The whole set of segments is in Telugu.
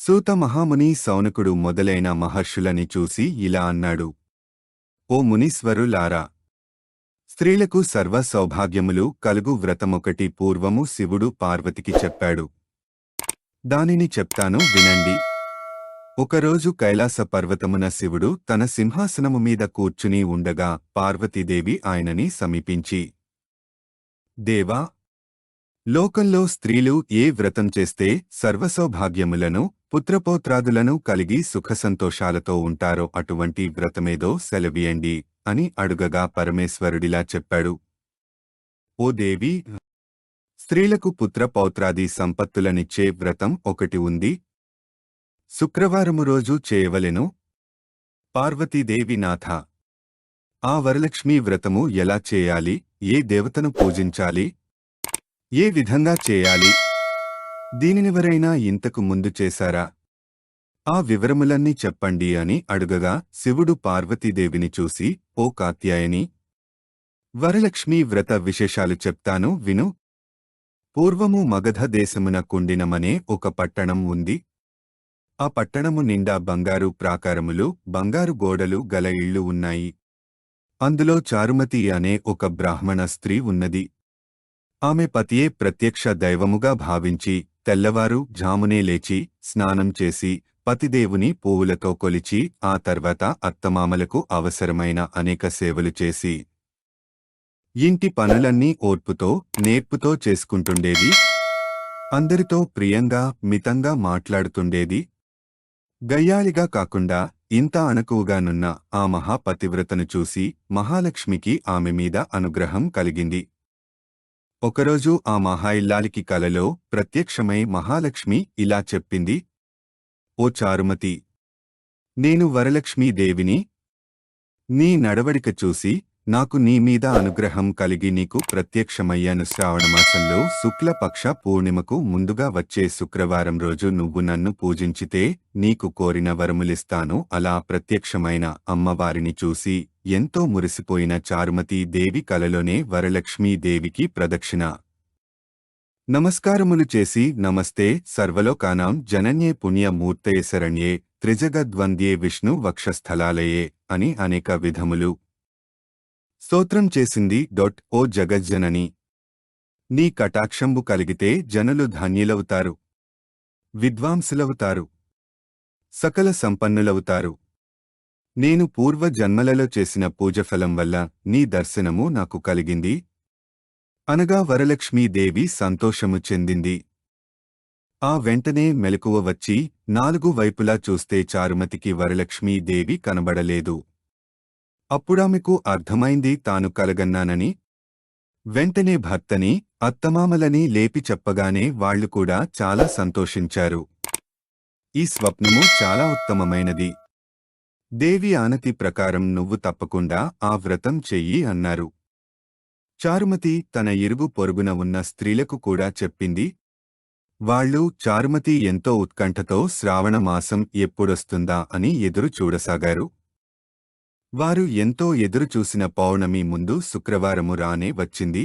సూత మహాముని సౌనకుడు మొదలైన మహర్షులని చూసి ఇలా అన్నాడు. ఓ మునీశ్వరులారా! స్త్రీలకు సర్వ సౌభాగ్యములు కలుగు వ్రతమొకటి పూర్వము శివుడు పార్వతికి చెప్పాడు. దానిని చెప్తాను వినండి. ఒకరోజు కైలాస పర్వతమున శివుడు తన సింహాసనము మీద కూర్చుని ఉండగా పార్వతీదేవి ఆయనని సమీపించి దేవా! లోకంలో స్త్రీలు ఏ వ్రతం చేస్తే సర్వసౌభాగ్యములను పుత్రపోత్రాదులను కలిగి సుఖసంతోషాలతో ఉంటారో అటువంటి వ్రతమేదో సెలవియండి అని అడుగగా పరమేశ్వరుడిలా చెప్పాడు. ఓ దేవి స్త్రీలకు పుత్రపౌత్రాది సంపత్తులనిచ్చే వ్రతం ఒకటి ఉంది. శుక్రవారము రోజు చేయవలెను. పార్వతీదేవి నాథ ఆ వరలక్ష్మీ వ్రతము ఎలా చేయాలి? ఏ దేవతను పూజించాలి? ఏ విధంగా చేయాలి? దీనినివరైనా ఇంతకు ముందు చేశారా? ఆ వివరములన్నీ చెప్పండి అని అడుగగా శివుడు పార్వతీదేవిని చూసి ఓ కాత్యాయని! వరలక్ష్మీ వ్రత విశేషాలు చెప్తాను విను. పూర్వము మగధ దేశమున కుండినమనే ఒక పట్టణం ఉంది. ఆ పట్టణము నిండా బంగారు ప్రాకారములు బంగారు గోడలు గల ఇళ్ళు ఉన్నాయి. అందులో చారుమతి అనే ఒక బ్రాహ్మణ స్త్రీ ఉన్నది. ఆమె పతియే ప్రత్యక్ష దైవముగా భావించి తెల్లవారు జామునే లేచి స్నానం చేసి పతిదేవుని పువ్వులతో కొలిచి ఆ తర్వాత అత్తమామలకు అవసరమైన అనేక సేవలు చేసి ఇంటి పనులన్నీ ఓర్పుతో నేర్పుతో చేసుకుంటుండేది. అందరితో ప్రియంగా మితంగా మాట్లాడుతుండేది. గయ్యాళిగా కాకుండా ఇంత అణకువగానున్న ఆ మహాపతివ్రతను చూసి మహాలక్ష్మికి ఆమె మీద అనుగ్రహం కలిగింది. ఒకరోజు ఆ మహాయిల్లాలికి కలలో ప్రత్యక్షమై మహాలక్ష్మి ఇలా చెప్పింది. ఓ చారుమతి! నేను వరలక్ష్మీదేవిని నీ నడవడిక చూసి నాకు నీ మీద అనుగ్రహం కలిగి నీకు ప్రత్యక్షమయ్యాను. శ్రావణమాసంలో శుక్లపక్ష పూర్ణిమకు ముందుగా వచ్చే శుక్రవారం రోజు నువ్వు నన్ను పూజించితే నీకు కోరిన వరములిస్తాను. అలా ప్రత్యక్షమైన అమ్మవారిని చూసి ఎంతో మురిసిపోయిన చారుమతీ దేవి కలలోనే వరలక్ష్మీదేవికి ప్రదక్షిణ. నమస్కారములు చేసి నమస్తే సర్వలోకానాం జనన్యే పుణ్యమూర్తయ శరణ్యే త్రిజగద్వంద్యే విష్ణు వక్షస్థలాలయే అని అనేక విధములు స్తోత్రం చేసింది డొట్ ఓ జగజ్జనని నీ కటాక్షంబు కలిగితే జనులు ధాన్యులవుతారు. విద్వాంసులవుతారు. సకల సంపన్నులవుతారు. నేను పూర్వ జన్మలలో చేసిన పూజఫలం వల్ల నీ దర్శనము నాకు కలిగింది. అనగా వరలక్ష్మీదేవి సంతోషము చెందింది. ఆ వెంటనే మెలకువ వచ్చి నాలుగు వైపులా చూస్తే చారుమతికి వరలక్ష్మీదేవి కనబడలేదు. అప్పుడామెకు అర్థమైంది తాను కలగన్నానని. వెంటనే భర్తని అత్తమామలని లేపి చెప్పగానే వాళ్ళు కూడా చాలా సంతోషించారు. ఈ స్వప్నము చాలా ఉత్తమమైనది. దేవి ఆనతి ప్రకారం నువ్వు తప్పకుండా ఆ వ్రతం చెయ్యి అన్నారు. చారుమతి తన ఇరుగు పొరుగున ఉన్న స్త్రీలకు కూడా చెప్పింది. వాళ్ళు చారుమతి ఎంతో ఉత్కంఠతో శ్రావణ మాసం ఎప్పుడొస్తుందా? అని ఎదురు చూడసాగారు. వారు ఎంతో ఎదురుచూసిన పౌర్ణమి ముందు శుక్రవారము రానే వచ్చింది.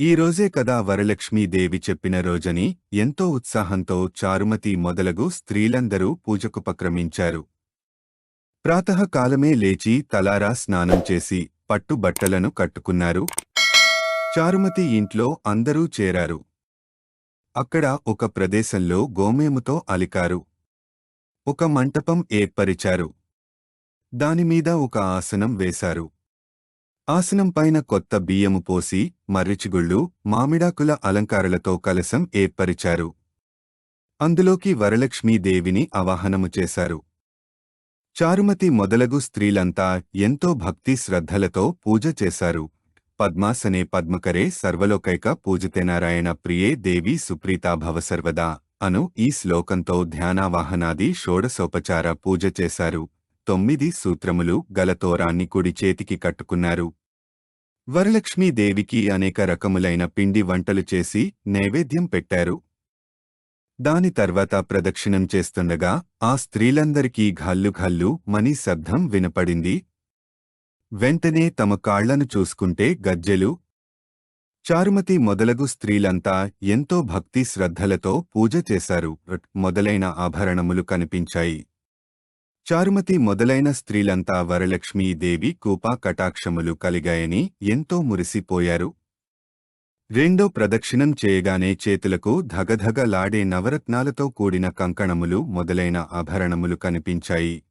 ఈ రోజే కదా వరలక్ష్మీదేవి చెప్పిన రోజని ఎంతో ఉత్సాహంతో చారుమతి మొదలగు స్త్రీలందరూ పూజకుపక్రమించారు ప్రాతకాలమే లేచి తలారా స్నానం చేసి పట్టు బట్టలను కట్టుకున్నారు. చారుమతి ఇంట్లో అందరూ చేరారు. అక్కడ ఒక ప్రదేశంలో గోమేముతో అలికారు. ఒక మంటపం ఏర్పరిచారు. దానిమీద ఒక ఆసనం వేశారు. ఆసనం పైన కొత్త బియ్యము పోసి మర్రిచిగుళ్ళు మామిడాకుల అలంకారాలతో కలసం ఏర్పరిచారు. అందులోకి వరలక్ష్మీదేవిని అవాహనము చేశారు. చారుమతి మొదలగు స్త్రీలంతా ఎంతో భక్తి శ్రద్ధలతో పూజ చేశారు. పద్మాసనే పద్మకరే సర్వలోకైక పూజితేనారాయణ ప్రియే దేవి సుప్రీతా భవ సర్వదా అను ఈ శ్లోకంతో ధ్యానావాహనాది షోడసోపచార పూజ చేశారు. తొమ్మిది సూత్రములు గల తోరాన్ని కుడి చేతికి కట్టుకున్నారు. వరలక్ష్మీదేవికి అనేక రకములైన పిండి వంటలు చేసి నైవేద్యం పెట్టారు. దాని తర్వాత ప్రదక్షిణం చేస్తుండగా ఆ స్త్రీలందరికీ ఘల్లు ఘల్లు మని శబ్దం వినపడింది. వెంటనే తమ కాళ్ళను చూసుకుంటే గజ్జెలు చారుమతి మొదలగు స్త్రీలంతా ఎంతో భక్తి శ్రద్ధలతో పూజ చేశారు. మొదలైన ఆభరణములు కనిపించాయి. చారుమతి మొదలైన స్త్రీలంతా వరలక్ష్మీదేవి కూపా కటాక్షములు కలిగాయని ఎంతో మురిసిపోయారు. రెండో ప్రదక్షిణం చేయగానే చేతులకు ధగధగలాడే నవరత్నాలతో కూడిన కంకణములు మొదలైన ఆభరణములు కనిపించాయి.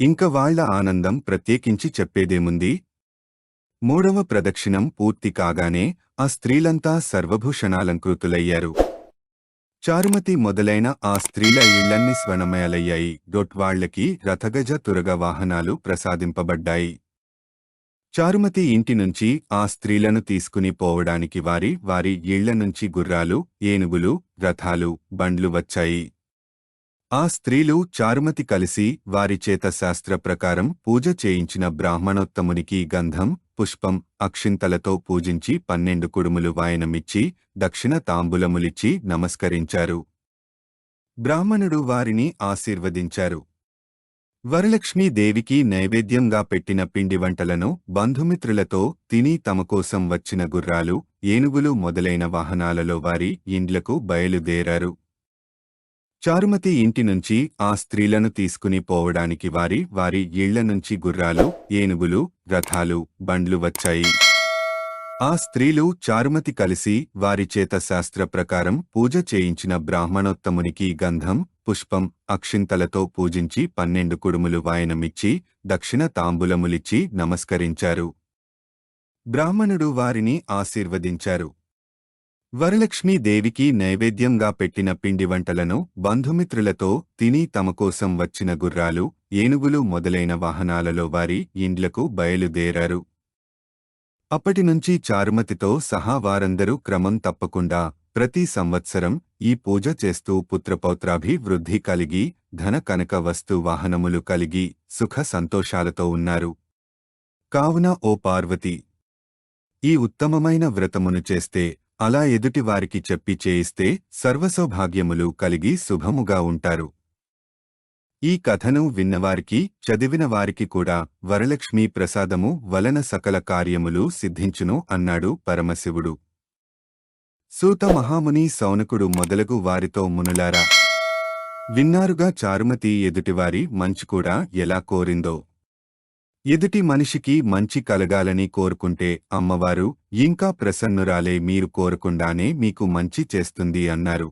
ఇంక వాళ్ళ ఆనందం ప్రత్యేకించి చెప్పేదేముంది? మూడవ ప్రదక్షిణం పూర్తి కాగానే ఆ స్త్రీలంతా సర్వభూషణాలంకృతులయ్యారు. చారుమతి మొదలైన ఆ స్త్రీల ఇళ్ళన్నీ స్వనమయాలయ్యాయి. డొట్వాళ్ళకి రథగజ తురగ వాహనాలు ప్రసాదింపబడ్డాయి. చారుమతి ఇంటి నుంచి ఆ స్త్రీలను తీసుకుని పోవడానికి వారి వారి ఇళ్ళ నుంచి గుర్రాలు ఏనుగులు రథాలు బండ్లు వచ్చాయి. ఆ స్త్రీలు చారుమతి కలిసి వారి చేత శాస్త్ర ప్రకారం పూజ చేయించిన బ్రాహ్మణోత్తమునికి గంధం పుష్పం అక్షింతలతో పూజించి పన్నెండు కుడుములు వాయనమిచ్చి దక్షిణ తాంబూలములిచ్చి నమస్కరించారు. బ్రాహ్మణుడు వారిని ఆశీర్వదించారు. వరలక్ష్మీదేవికి నైవేద్యంగా పెట్టిన పిండి వంటలను బంధుమిత్రులతో తిని తమ కోసం వచ్చిన గుర్రాలు ఏనుగులు మొదలైన వాహనాలలో వారి ఇండ్లకు బయలుదేరారు. చారుమతి ఇంటి నుంచి ఆ స్త్రీలను తీసుకుని పోవడానికి వారి వారి ఇళ్ళ నుంచి గుర్రాలు ఏనుగులు రథాలు బండ్లు వచ్చాయి. ఆ స్త్రీలు చారుమతి కలిసి వారి చేత శాస్త్ర ప్రకారం పూజ చేయించిన బ్రాహ్మణోత్తమునికి గంధం పుష్పం అక్షింతలతో పూజించి పన్నెండు కుడుములు వాయనమిచ్చి దక్షిణ తాంబూలములిచ్చి నమస్కరించారు. బ్రాహ్మణుడు వారిని ఆశీర్వదించారు. వరలక్ష్మీదేవికి నైవేద్యంగా పెట్టిన పిండి వంటలను బంధుమిత్రులతో తిని తమకోసం వచ్చిన గుర్రాలు ఏనుగులు మొదలైన వాహనాలలో వారి ఇండ్లకు బయలుదేరారు. అప్పటినుంచి చారుమతితో సహా వారందరూ క్రమం తప్పకుండా ప్రతి సంవత్సరం ఈ పూజ చేస్తూ పుత్రపౌత్రాభివృద్ధి కలిగి ధన కనక వస్తు వాహనములు కలిగి సుఖ సంతోషాలతో ఉన్నారు. కావున ఓ పార్వతి! ఈ ఉత్తమమైన వ్రతమును చేస్తే అలా ఎదుటివారికి చెప్పి చేయిస్తే సర్వసౌభాగ్యములు కలిగి శుభముగా ఉంటారు. ఈ కథను విన్నవారికి చదివిన వారికి కూడా వరలక్ష్మీ ప్రసాదము వలన సకల కార్యములు సిద్ధించును అన్నాడు పరమశివుడు. సూత మహాముని సౌనకుడు మొదలగు వారితో మునులారా! విన్నారుగా చారుమతి ఎదుటివారి మంచు కూడా ఎలా కోరిందో? ఎదుటి మనిషికి మంచి కలగాలని కోరుకుంటే అమ్మవారు ఇంకా ప్రసన్నురాలే మీరు కోరకుండానే మీకు మంచి చేస్తుంది అన్నారు.